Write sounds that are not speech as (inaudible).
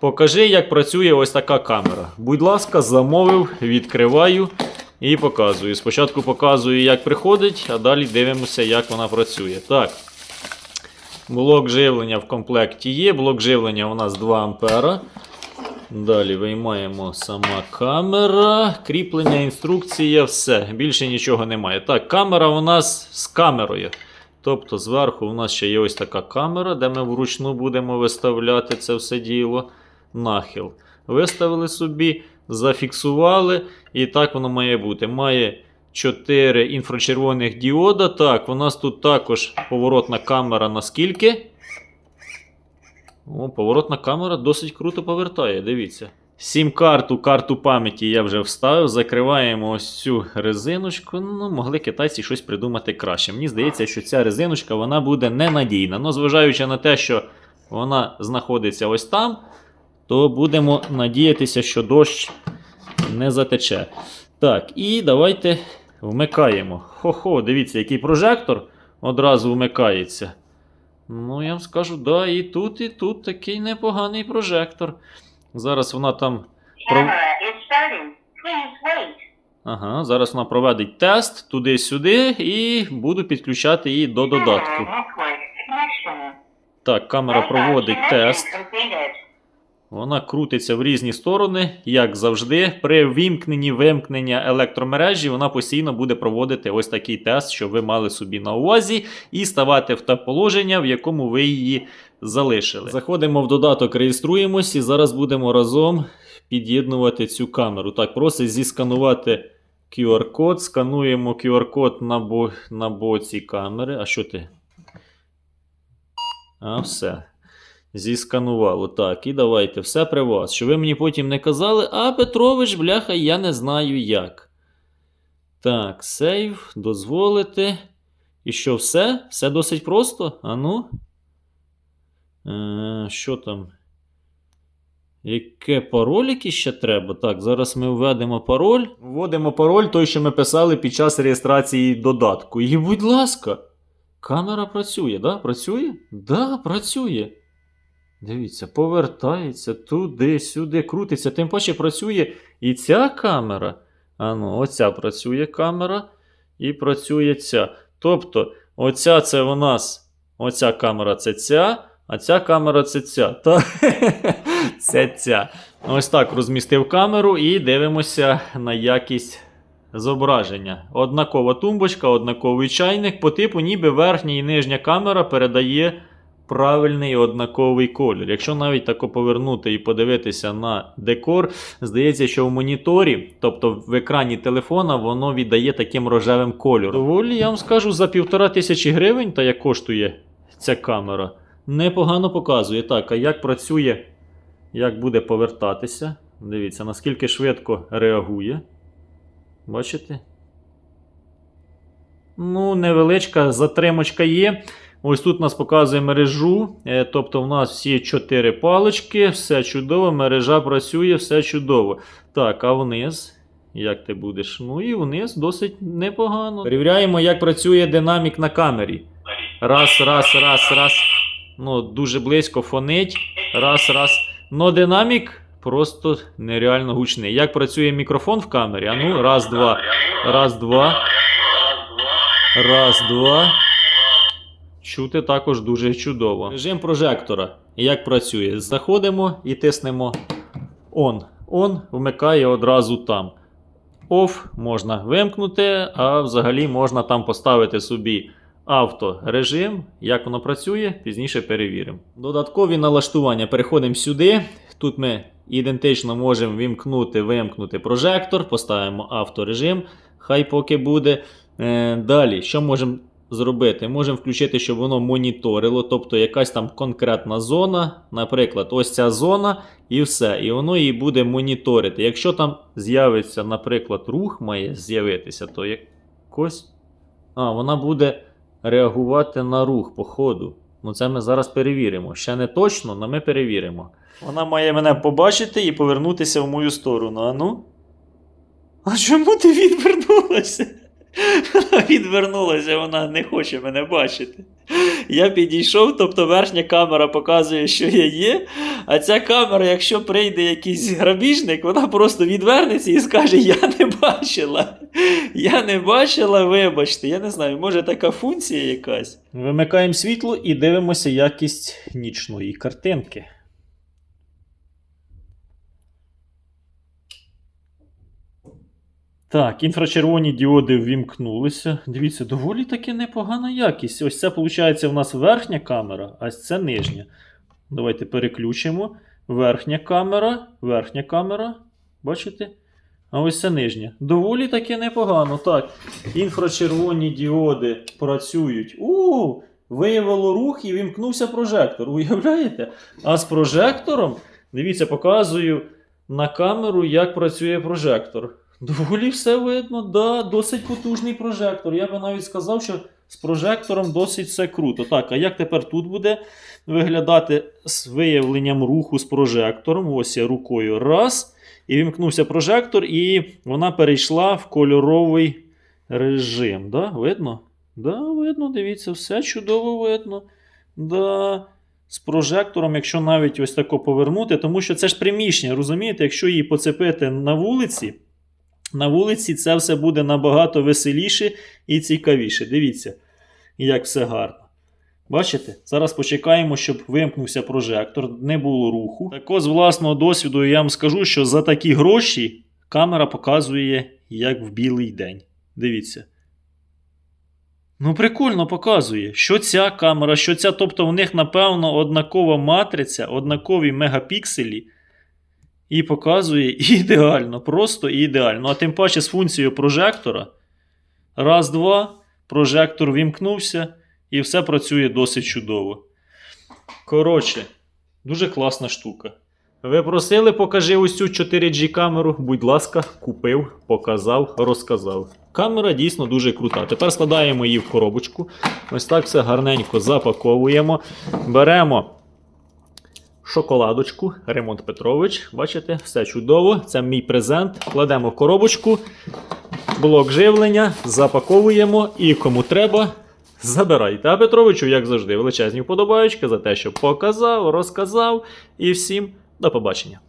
Покажи, як працює ось така камера. Будь ласка, замовив, відкриваю і показую. Спочатку показую, як приходить, а далі дивимося, як вона працює. Так. Блок живлення в комплекті є. Блок живлення у нас 2 ампера. Далі виймаємо сама камера, кріплення, інструкція, все. Більше нічого немає. Так, камера у нас з камерою. Тобто зверху у нас ще є ось така камера, де ми вручну будемо виставляти це все діло. Нахил. Виставили собі, зафіксували, і так воно має бути. Має 4 інфрачервоних діода. Так, у нас тут також поворотна камера наскільки? О, поворотна камера досить круто повертає, дивіться. Сім-карту, карту пам'яті я вже вставив. Закриваємо ось цю резиночку. Ну, могли китайці щось придумати краще. Мені здається, що ця резиночка вона буде ненадійна. Ну, зважаючи на те, що вона знаходиться ось там, то будемо надіятися, що дощ не затече. Так, і давайте вмикаємо. Хо-хо, дивіться, який прожектор одразу вмикається. Ну, я вам скажу, да, і тут, і тут такий непоганий прожектор. Зараз вона там. Про... Camera is starting. Please wait. Ага, зараз вона проведить тест туди-сюди і буду підключати її до додатку. Так, камера проводить тест. Вона крутиться в різні сторони, як завжди. При вімкненні вимкнення електромережі вона постійно буде проводити ось такий тест, щоб ви мали собі на увазі, і ставати в те положення, в якому ви її залишили. Заходимо в додаток, реєструємось і зараз будемо разом під'єднувати цю камеру. Так, просить зісканувати QR-код. Скануємо QR-код на, бо... на боці камери. А що ти? А, все. Зісканувало. Так, і давайте, все при вас. Що ви мені потім не казали, а Петрович, бляха, я не знаю як. Так, сейв, дозволити. І що, все? Все досить просто? А ну? Е, що там? Яке пароль ще треба? Так, зараз ми введемо пароль. Вводимо пароль, той, що ми писали під час реєстрації додатку. І, будь ласка, камера працює, да? Працює? Да, працює. Дивіться, повертається туди, сюди, крутиться. Тим паче працює і ця камера. А ну, оця працює камера, і працює ця. Тобто, оця це у нас, оця камера це ця, а ця камера це ця. Та, (laughs) це ця. Ось так розмістив камеру і дивимося на якість зображення. Однакова тумбочка, однаковий чайник. По типу, ніби верхня і нижня камера передає правильний однаковий колір. Якщо навіть тако повернути і подивитися на декор, здається, що в моніторі, тобто в екрані телефона, воно віддає таким рожевим кольором. Доволі, я вам скажу, за півтора тисячі гривень, та як коштує ця камера, непогано показує. Так, а як працює, як буде повертатися? Дивіться, наскільки швидко реагує. Бачите? Ну, невеличка затримочка є. Ось тут нас показує мережу. е, Тобто, в нас всі чотири палички, все чудово, мережа працює, все чудово. Так, а вниз. Як ти будеш? Ну і вниз досить непогано. Перевіряємо, як працює динамік на камері. Раз, раз, раз, раз. Ну, дуже близько фонить. Раз, раз. Но динамік просто нереально гучний. Як працює мікрофон в камері? А ну, раз, два. Раз, два. Раз, два. Чути також дуже чудово. Режим прожектора. Як працює? Заходимо і тиснемо On. On вмикає одразу там. Off можна вимкнути, а взагалі можна там поставити собі авторежим. Як воно працює, пізніше перевіримо. Додаткові налаштування. Переходимо сюди. Тут ми ідентично можемо вимкнути, вимкнути прожектор, поставимо авторежим. Хай поки буде. Е, далі, що можемо зробити? Можемо включити, щоб воно моніторило, тобто якась там конкретна зона, наприклад, ось ця зона, і все. І воно її буде моніторити. Якщо там з'явиться, наприклад, рух має з'явитися, то якось. А, вона буде реагувати на рух по ходу. Ну, це ми зараз перевіримо. Ще не точно, але ми перевіримо. Вона має мене побачити і повернутися в мою сторону. А ну? А чому ти відвернулася? (laughs) Відвернулася, вона не хоче мене бачити. Я підійшов, тобто верхня камера показує, що я є. А ця камера, якщо прийде якийсь грабіжник, вона просто відвернеться і скаже: Я не бачила. Я не бачила, вибачте. Я не знаю, може така функція якась. Вимикаємо світло і дивимося якість нічної картинки. Так, інфрачервоні діоди ввімкнулися. Дивіться, доволі таки непогана якість. Ось це, виходить, у нас верхня камера, а це нижня. Давайте переключимо. Верхня камера, верхня камера. Бачите? А ось це нижня. Доволі таки непогано. Так, інфрачервоні діоди працюють. У, виявило рух і вімкнувся прожектор. Уявляєте? А з прожектором, дивіться, показую на камеру, як працює прожектор. Доволі все видно, да, досить потужний прожектор. Я би навіть сказав, що з прожектором досить все круто. Так, а як тепер тут буде виглядати з виявленням руху з прожектором? Ось я рукою раз. І вімкнувся прожектор, і вона перейшла в кольоровий режим. Да? Видно? Да, видно, дивіться, все чудово видно. Да. З прожектором, якщо навіть ось тако повернути, тому що це ж приміщення, розумієте, якщо її поцепити на вулиці, на вулиці це все буде набагато веселіше і цікавіше. Дивіться, як все гарно. Бачите? Зараз почекаємо, щоб вимкнувся прожектор, не було руху. Так ось, з власного досвіду я вам скажу, що за такі гроші камера показує як в білий день. Дивіться. Ну, прикольно показує, що ця камера, що ця, тобто в них, напевно, однакова матриця, однакові мегапікселі. І показує ідеально, просто ідеально. А тим паче з функцією прожектора. Раз, два, прожектор вімкнувся, і все працює досить чудово. Коротше, дуже класна штука. Ви просили, покажи ось цю 4G камеру. Будь ласка, купив, показав, розказав. Камера дійсно дуже крута. Тепер складаємо її в коробочку. Ось так все гарненько запаковуємо. Беремо шоколадочку, Ремонт Петрович. Бачите, все чудово. Це мій презент. Кладемо в коробочку, блок живлення, запаковуємо і кому треба. Забирайте. А Петровичу, як завжди, величезні вподобаючки за те, що показав, розказав. І всім до побачення.